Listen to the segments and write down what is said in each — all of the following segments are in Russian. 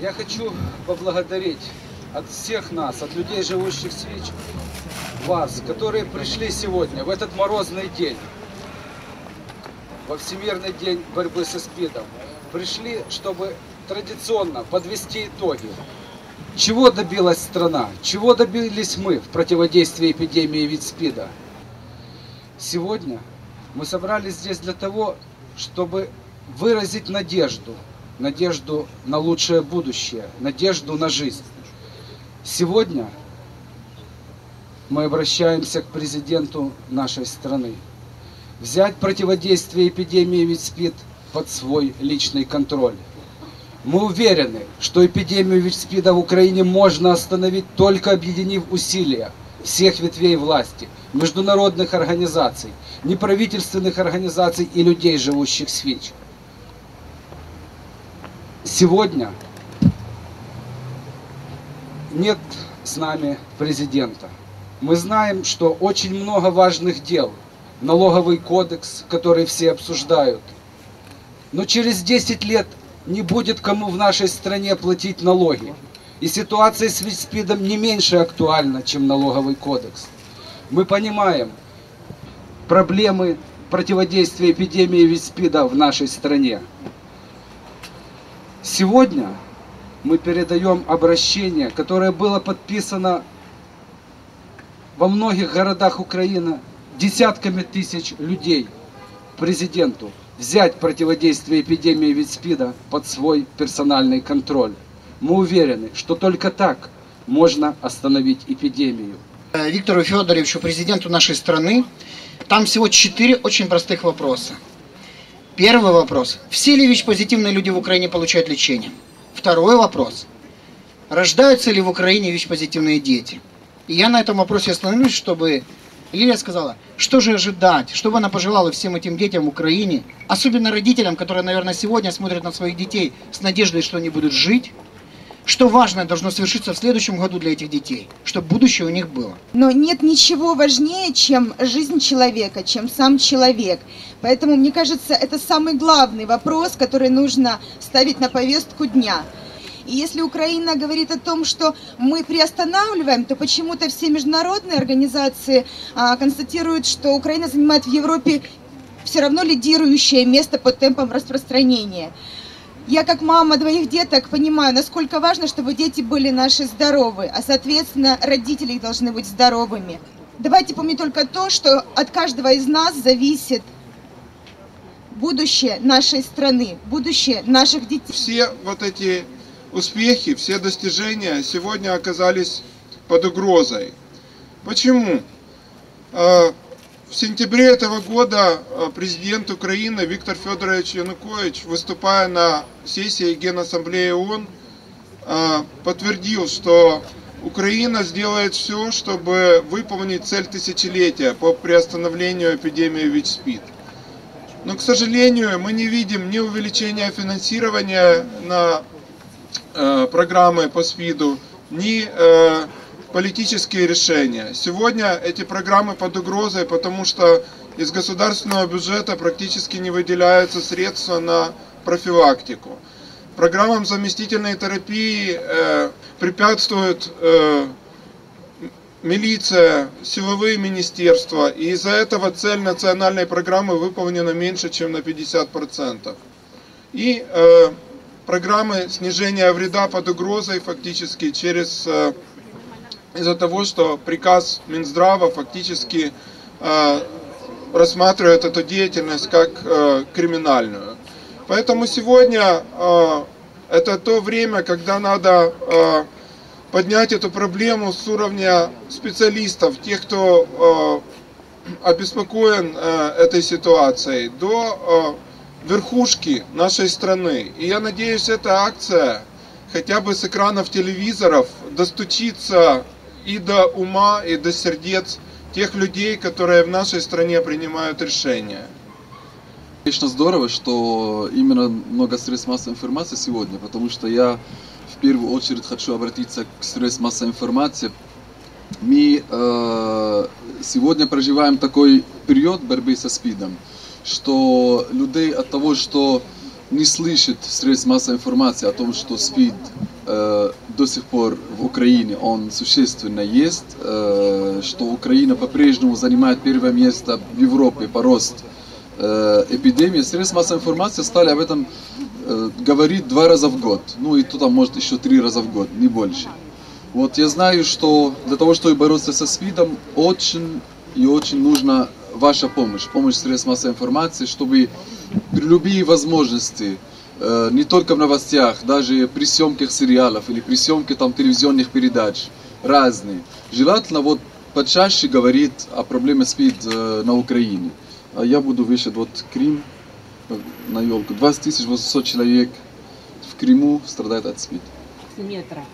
Я хочу поблагодарить от всех нас, от людей, живущих в Свич, вас, которые пришли сегодня, в этот морозный день, во Всемирный день борьбы со СПИДом. Пришли, чтобы традиционно подвести итоги. Чего добилась страна? Чего добились мы в противодействии эпидемии вид СПИДа? Сегодня мы собрались здесь для того, чтобы выразить надежду, надежду на лучшее будущее, надежду на жизнь. Сегодня мы обращаемся к президенту нашей страны. Взять противодействие эпидемии ВИЧ-СПИД под свой личный контроль. Мы уверены, что эпидемию ВИЧ-СПИДа в Украине можно остановить только объединив усилия всех ветвей власти, международных организаций, неправительственных организаций и людей, живущих с ВИЧ. Сегодня нет с нами президента. Мы знаем, что очень много важных дел. Налоговый кодекс, который все обсуждают. Но через 10 лет не будет кому в нашей стране платить налоги. И ситуация с ВИЧ-СПИДом не меньше актуальна, чем налоговый кодекс. Мы понимаем проблемы противодействия эпидемии ВИЧ-СПИДа в нашей стране. Сегодня мы передаем обращение, которое было подписано во многих городах Украины десятками тысяч людей президенту взять противодействие эпидемии ВИЧ-СПИДа под свой персональный контроль. Мы уверены, что только так можно остановить эпидемию. Виктору Федоровичу, президенту нашей страны, там всего четыре очень простых вопроса. Первый вопрос. Все ли ВИЧ-позитивные люди в Украине получают лечение? Второй вопрос. Рождаются ли в Украине ВИЧ-позитивные дети? И я на этом вопросе остановлюсь, чтобы Лилия сказала, что же ожидать, что бы она пожелала всем этим детям в Украине, особенно родителям, которые, наверное, сегодня смотрят на своих детей с надеждой, что они будут жить, что важное должно совершиться в следующем году для этих детей, чтобы будущее у них было. Но нет ничего важнее, чем жизнь человека, чем сам человек. Поэтому, мне кажется, это самый главный вопрос, который нужно ставить на повестку дня. И если Украина говорит о том, что мы приостанавливаем, то почему-то все международные организации а, констатируют, что Украина занимает в Европе все равно лидирующее место по темпам распространения. Я как мама двоих деток понимаю, насколько важно, чтобы дети были наши здоровы, а соответственно родители должны быть здоровыми. Давайте помнить только то, что от каждого из нас зависит будущее нашей страны, будущее наших детей. Все вот эти успехи, все достижения сегодня оказались под угрозой. Почему? В сентябре этого года а, президент Украины Виктор Федорович Янукович, выступая на сессии Генассамблеи ООН, а, подтвердил, что Украина сделает все, чтобы выполнить цель тысячелетия по приостановлению эпидемии ВИЧ-СПИД. Но, к сожалению, мы не видим ни увеличения финансирования на э, программы по СПИДу, ни э, политические решения. Сегодня эти программы под угрозой, потому что из государственного бюджета практически не выделяются средства на профилактику. Программам заместительной терапии э, препятствует э, милиция, силовые министерства, и из-за этого цель национальной программы выполнена меньше, чем на 50%. И э, программы снижения вреда под угрозой фактически через э, из-за того, что приказ Минздрава фактически э, рассматривает эту деятельность как э, криминальную. Поэтому сегодня э, это то время, когда надо э, поднять эту проблему с уровня специалистов, тех, кто э, обеспокоен э, этой ситуацией, до э, верхушки нашей страны. И я надеюсь, эта акция хотя бы с экранов телевизоров достучится и до ума, и до сердец тех людей, которые в нашей стране принимают решения. Конечно, здорово, что именно много средств массовой информации сегодня, потому что я в первую очередь хочу обратиться к средствам массовой информации. Мы э, сегодня проживаем такой период борьбы со СПИДом, что людей от того, что не слышит средств массовой информации о том, что СПИД э, до сих пор в Украине он существенно есть, э, что Украина по-прежнему занимает первое место в Европе по росту э, эпидемии. Средства массовой информации стали об этом э, говорить два раза в год. Ну и то там может еще три раза в год, не больше. Вот я знаю, что для того, чтобы бороться со СПИДом, очень и очень нужна ваша помощь, помощь средств массовой информации, чтобы при любые возможности, не только в новостях, даже при съемках сериалов или при съемке там телевизионных передач, разные, желательно вот почаще говорить о проблеме СПИД э, на Украине. А я буду вешать вот Крим э, на елку. 20 тысяч 800 человек в Криму страдает от СПИД. метра.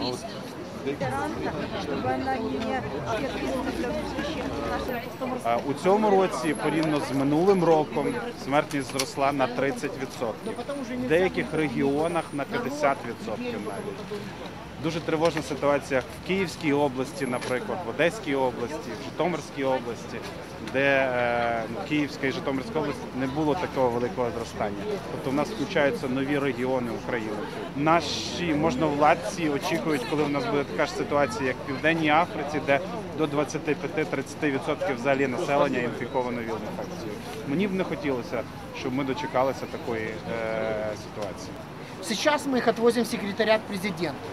Е, У цьому році, порівняно з минулим роком, смертність зросла на 30%. В деяких регіонах на 50% навіть. Дуже тривожна ситуація в Київській області, наприклад, в Одеській області, в Житомирській області, де е, Київська і Житомирська область не було такого великого зростання. Тобто в нас включаються нові регіони України. Наші можновладці очікують, коли в нас буде така ж ситуація, як в Південній Африці, де до 25-30% взагалі населення інфіковано віл-інфекцією. Мені б не хотілося, щоб ми дочекалися такої е, ситуації. Сейчас мы их отвозим в секретариат президента.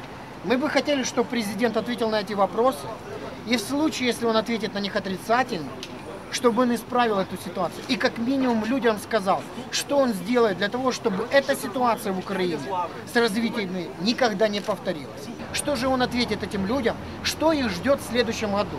Мы бы хотели, чтобы президент ответил на эти вопросы. И в случае, если он ответит на них отрицательно, чтобы он исправил эту ситуацию. И как минимум людям сказал, что он сделает для того, чтобы эта ситуация в Украине с развитием никогда не повторилась. Что же он ответит этим людям, что их ждет в следующем году.